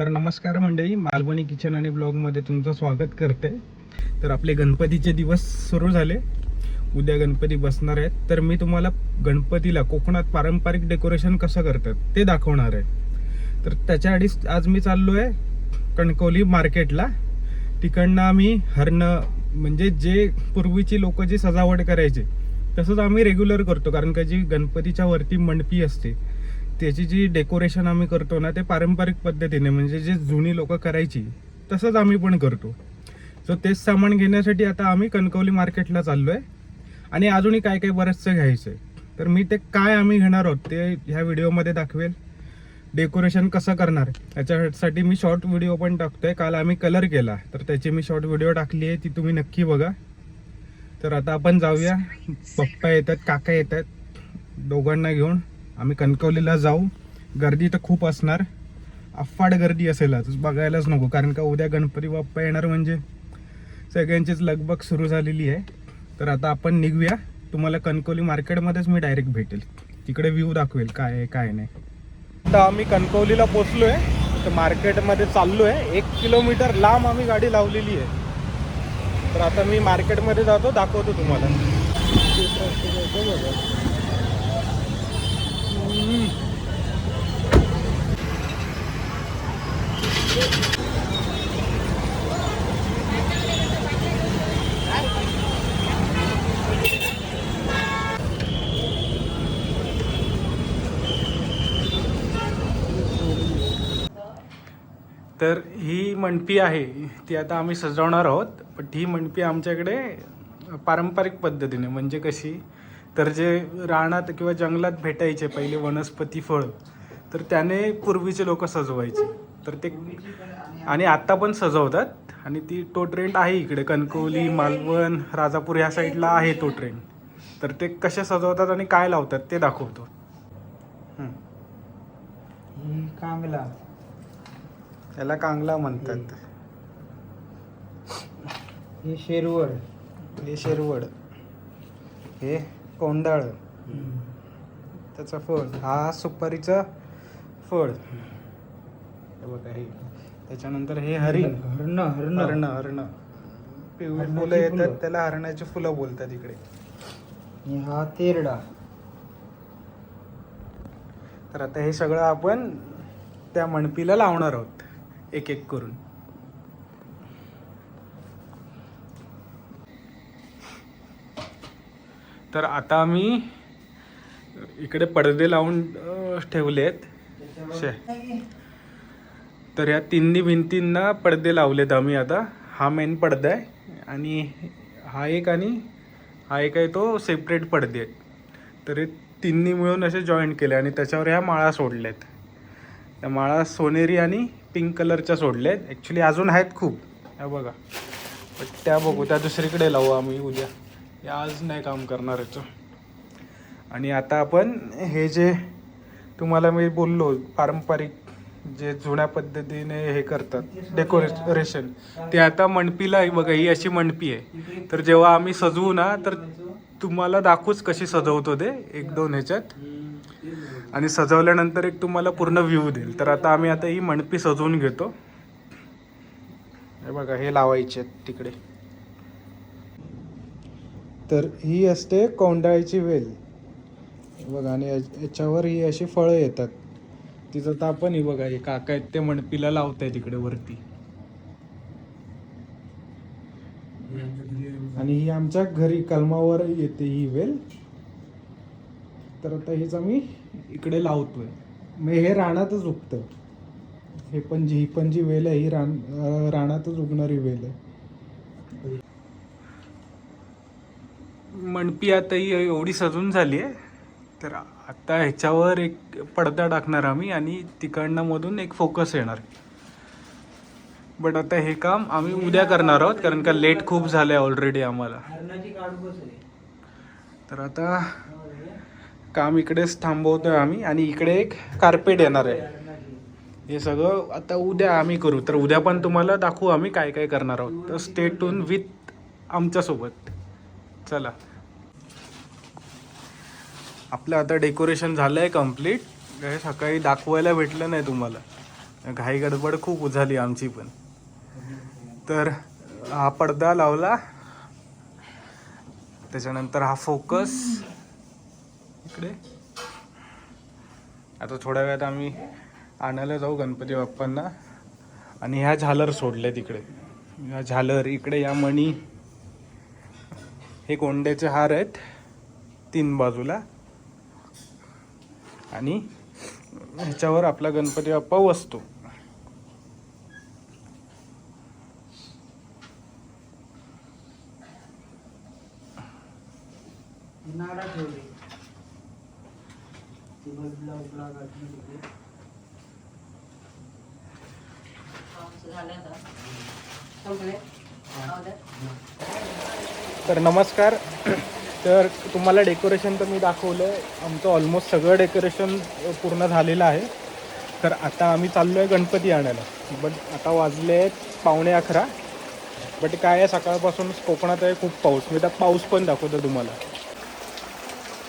तर नमस्कार मंडळी मालवणी किचन आणि ब्लॉगमध्ये तुमचं स्वागत करते. तर आपले गणपतीचे दिवस सुरू झाले. उद्या गणपती बसणार आहेत. तर मी तुम्हाला गणपतीला कोकणात पारंपरिक डेकोरेशन कसं करतात ते दाखवणार आहे. तर त्याच्या आधीच आज मी चाललो आहे कणकवली मार्केटला. तिकडनं आम्ही हरणं म्हणजे जे पूर्वीची लोक जी सजावट करायचे तसंच आम्ही रेग्युलर करतो. कारण का जी गणपतीच्या वरती मंडपी असते त्याची जी डेकोरेशन आम्ही करतो ना ते पारंपरिक पद्धतीने म्हणजे जे जुनी लोक करायची तसंच आम्ही पण करतो. सो तेच सामान घेण्यासाठी आता आम्ही कणकवली मार्केटला चाललो आहे आणि अजूनही काय काय बरंचसं घ्यायचं आहे तर मी ते काय आम्ही घेणार आहोत ते ह्या व्हिडिओमध्ये दाखवेल. डेकोरेशन कसं करणार याच्यासाठी मी शॉर्ट व्हिडिओ पण टाकतो आहे काल आम्ही कलर केला तर त्याची मी शॉर्ट व्हिडिओ टाकली आहे ती तुम्ही नक्की बघा. तर आता आपण जाऊया. पप्पा येतात काका येतात दोघांना घेऊन. आम्ही कणकवलीला जाऊ. गर्दी तर खूप असणार. अफाट गर्दी असेलच. बघायलाच नको. कारण का उद्या गणपती बाप्पा येणार म्हणजे सगळ्यांचीच लगबग सुरू झालेली आहे. तर आता आपण निघूया. तुम्हाला कणकवली मार्केटमध्येच मी डायरेक्ट भेटेल. तिकडे व्ह्यू दाखवेल काय आहे काय नाही. आता आम्ही कणकवलीला पोचलो आहे तर मार्केटमध्ये चाललो आहे एक किलोमीटर लांब आम्ही गाडी लावलेली आहे. तर आता मी मार्केटमध्ये जातो दाखवतो तुम्हाला. तर ही मंडपी आहे. ती आता आम्ही सजवणार आहोत. पण ही मंडपी आमच्याकडे पारंपरिक पद्धतीने म्हणजे कशी तर जे रानात किंवा जंगलात भेटायचे पहिले वनस्पती फळ तर त्याने पूर्वीचे लोक सजवायचे. तर ते आणि आत्ता पण सजवतात आणि ती तो ट्रेंड आहे इकडे. कणकवली मालवण राजापूर ह्या साईडला आहे तो ट्रेंड तर ते कसे सजवतात आणि काय लावतात ते दाखवतो. ही कांगला. त्याला कांगला म्हणतात. हे शेरवड. हे शेरवड. हे कोंडाळ. त्याचं फळ. हा सुपारीचं फळ. बघा हे. त्याच्यानंतर हे हरिण हरण हरण. हरण हरण. पिवळी फुलं येतात. त्याला हरणाची फुलं बोलतात इकडे. हा तेरडा. तर आता हे सगळं आपण त्या मणपीला लावणार आहोत. एक एक करून. तर आता आम्ही इकडे पडदे लावून ठेवले ठेवलेत. शे. तर या तिन्ही भिंतींना पडदे लावलेत आम्ही आता. हा मेन पडदा आहे आणि हा एक आणि हा एक आहे तो सेपरेट पडदे आहेत. तर हे तिन्ही मिळून असे जॉईंट केले आणि त्याच्यावर ह्या माळा सोडल्यात त्या माळा सोनेरी आणि पिंक कलरच्या सोडल्या आहेत ॲक्च्युली अजून आहेत खूप. ह्या बघा. पण त्या बघू त्या दुसरीकडे लावू आम्ही उद्या. या आज नाही काम करणार याचं. आणि आता आपण हे जे तुम्हाला मी बोललो पारंपरिक जे जुन्या पद्धतीने हे करतात डेकोरेशन ते आता मणपीला आहे बघा ही अशी मणपी आहे. तर जेव्हा आम्ही सजवू ना तर तुम्हाला दाखवूच कशी सजवतो ते एक दोन ह्याच्यात. आणि सजवल्यानंतर एक तुम्हाला पूर्ण व्ह्यू देईल. तर आता आम्ही आता ही मणपी सजवून घेतो. हे बघा हे लावायचे आहेत तिकडे. तर ही असते कोंडाळीची वेल. बघा आणि या- याच्यावर ही अशी फळं येतात. तिचं तर आपण ही बघा हे काका आहेत ते मणपीला लावताय तिकडे वरती. आणि ही आमच्या घरी कलमावर येते ही वेल. तर आता हेच आम्ही इकडे लावतोय. मग हे रानातच उगतं. हे पण जी ही पण जी वेल आहे ही रान राणातच रानातच उगणारी वेल आहे. मणपी आता ही एवढी सजून झाली आहे. तर आता ह्याच्यावर एक पडदा टाकणार आम्ही आणि तिकडनं मधून एक फोकस येणार. बट आता हे काम आम्ही उद्या करणार आहोत कारण का लेट खूप झालं आहे ऑलरेडी आम्हाला. तर आता काम इकडेच थांबवतोय आम्ही आणि इकडे एक कार्पेट येणार आहे. हे सगळं आता उद्या आम्ही करू. तर उद्या पण तुम्हाला दाखवू आम्ही काय काय करणार आहोत. तर स्टे टून विथ आमच्यासोबत. चला. आपलं आता डेकोरेशन झालं आहे कंप्लीट सकाळी दाखवायला भेटलं नाही तुम्हाला. घाई गडबड खूप झाली आमची पण. तर हा पडदा लावला. त्याच्यानंतर हा फोकस. इकडे. आता थोड्या वेळात आम्ही आणायला जाऊ गणपती बाप्पांना. आणि ह्या झालर सोडल्या तिकडे ह्या झालर इकडे या मणी. हे कोंड्याचे हार आहेत. तीन बाजूला. आणि ह्याच्यावर आपला गणपती बाप्पा बसतो नाडा ठेवली. ती बदला उबला घातली तिथे. तर नमस्कार. तर तुम्हाला डेकोरेशन तर मी दाखवलं आहे आमचं ऑलमोस्ट सगळं डेकोरेशन पूर्ण झालेलं आहे. तर आता आम्ही चाललो आहे गणपती आणायला. बट आता वाजले आहेत पावणे अकरा. बट काय आहे सकाळपासून कोकणात आहे खूप पाऊस. मी त्या पाऊस पण दाखवतो तुम्हाला.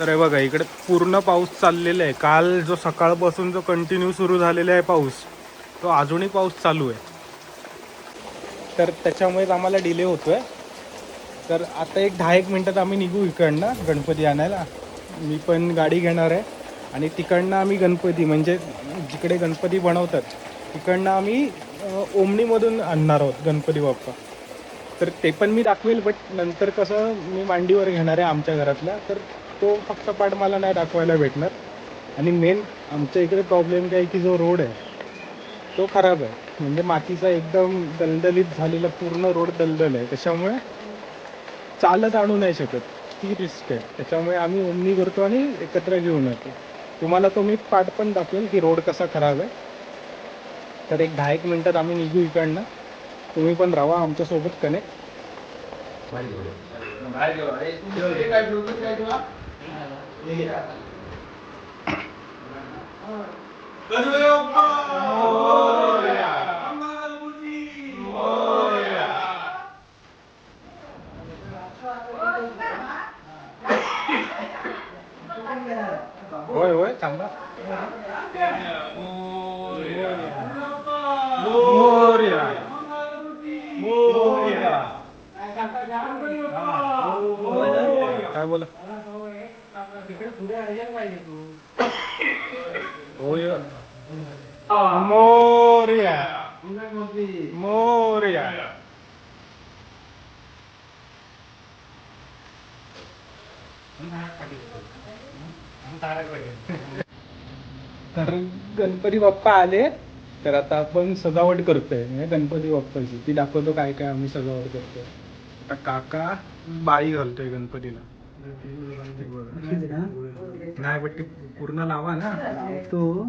तर हे बघा इकडे पूर्ण पाऊस चाललेला आहे. काल जो सकाळपासून जो कंटिन्यू सुरू झालेला आहे पाऊस तो अजूनही पाऊस चालू आहे. तर त्याच्यामुळेच आम्हाला डिले होतो आहे तर आता एक दहा एक मिनटात आम्ही निघू इकडनं गणपती आणायला. मी पण गाडी घेणार आहे. आणि तिकडनं आम्ही गणपती म्हणजे जिकडे गणपती बनवतात तिकडनं आम्ही ओमणीमधून आणणार आहोत गणपती बाप्पा. तर ते पण मी दाखवेल बट नंतर कसं मी मांडीवर घेणार आहे आमच्या घरातल्या. तर तो फक्त पाठ मला नाही दाखवायला भेटणार. आणि मेन आमच्या इकडे प्रॉब्लेम काय की जो रोड आहे तो खराब आहे. म्हणजे मातीचा एकदम दलदलीत झालेला पूर्ण रोड दलदल आहे. त्याच्यामुळे चालत आणू नाही शकत. ती रिस्क आहे. त्याच्यामुळे आम्ही ओमनी करतो आणि एकत्र घेऊन येतो. तुम्हाला तो मी पाठ पण दाखवेल की रोड कसा खराब आहे. तर एक दहा एक मिनटात आम्ही निघू इकडनं. तुम्ही पण राहा आमच्यासोबत कनेक्ट होय मोरया. तर गणपती बाप्पा आले तर आता आपण सजावट करतोय. म्हणजे गणपती बाप्पाची. ती दाखवतो काय काय आम्ही सजावट करतोय. आता काका बाळी घालतोय गणपतीला. नाही ती पूर्ण लावा ना. तो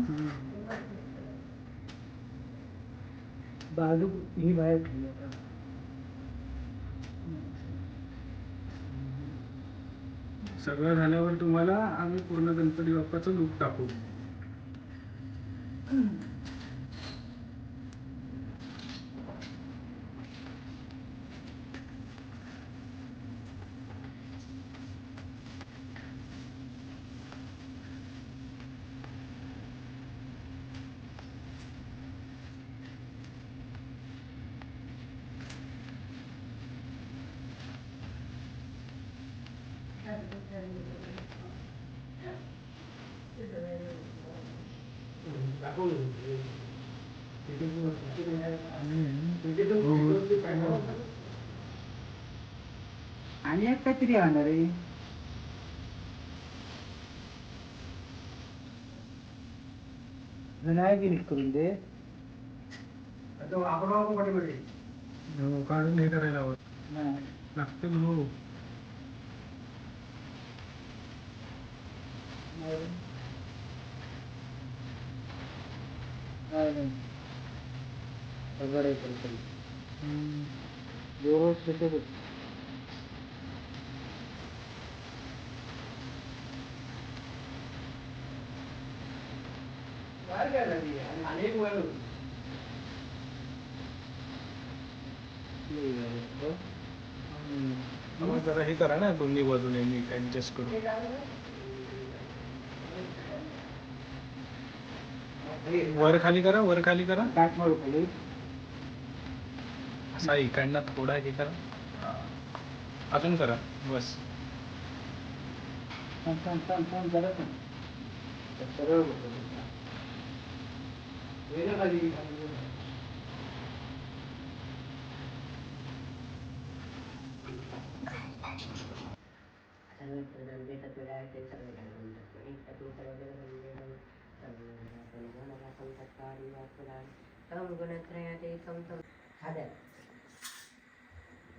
बाजू ही बाहेर. सगळं झाल्यावर तुम्हाला आम्ही पूर्ण गणपती बाप्पाचं लूक टाकू. आणि एक काहीतरी आणणार आहे. नाही गिरीट करून दे. हो, काढून हे करायला हवं. नाही लागते हो नाही नाही सगळं आहे काहीतरी व्यवस्थित तसंच. मग जरा हे करा ना दोन्ही बाजूने मी ऍडजस्ट करू. वर खाली करा वर खाली करा. ताट मारू खाली. असा इकडनं थोडा हे करा. अजून करा बस.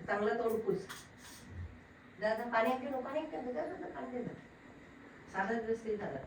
चांगला तोंड पुस दादा पाणी आणते नको पाणी आणते साधा दिवस दादा